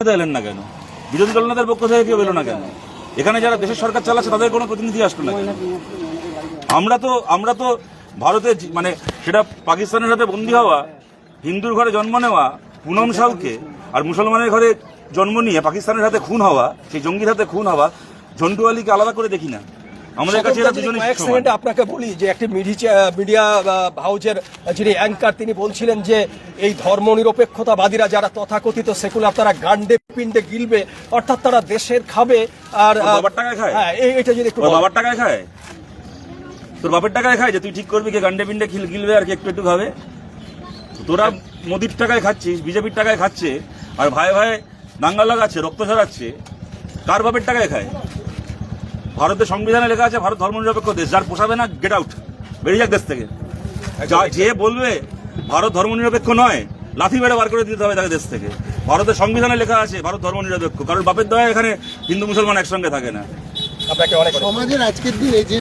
এলেন না কেন? বিরোধী দল নেতার পক্ষ থেকে কেউ এলো না কেন? এখানে যারা দেশের সরকার চালাচ্ছে, তাদের কোনো প্রতিনিধি আসলো না কেন? আমরা তো আমরা তো ভারতে মানে সেটা পাকিস্তানের সাথে বন্দী হওয়া, হিন্দুর ঘরে জন্ম নেওয়া, পুনম সাউকে আর মুসলমানের ঘরে জন্ম নিয়ে পাকিস্তানের হাতে খুন হওয়া, সেই জঙ্গির হাতে খুন হওয়া, ঝন্টু আলীকে আলাদা করে দেখি না। আমাদের কাছে এরা দুজনেই কয়েক সেকেন্ডে আপনাকে বলি যে একটি মিডিয়া মিডিয়া হাউজের যিনি অ্যাঙ্কার তিনি বলছিলেন যে এই ধর্মনিরপেক্ষতাবাদীরা যারা তথাকথিত সেকুলার তারা গান্ডে পিণ্ডে গিলবে অর্থাৎ তারা দেশের খাবে আর বাবার টাকায় খায়? হ্যাঁ এই- এটা যদি একটু বাবার টাকায় খায়? তোর বাপের টাকায় খায় যে তুই ঠিক করবি কে গান্ডে খিল গিলবে আর কি একটু একটু খাবে? তোরা মোদির টাকায় খাচ্ছিস বিজেপির টাকায় খাচ্ছে আর ভাই ভাই দাঙ্গা লাগাচ্ছে রক্ত ছড়াচ্ছে কার বাপের টাকায় খায়? ভারতের সংবিধানে লেখা আছে ভারত ধর্মনিরপেক্ষ দেশ। যার পোষাবে না গেট আউট বেরিয়ে যাক দেশ থেকে। যা যে বলবে ভারত ধর্মনিরপেক্ষ নয় লাথি মেরে বার করে দিতে হবে তাকে দেশ থেকে। ভারতের সংবিধানে লেখা আছে ভারত ধর্মনিরপেক্ষ কারণ বাপের দয়া এখানে হিন্দু মুসলমান একসঙ্গে থাকে না। আপনাকে অনেক অনেক সমাজের আজকের দিনে যে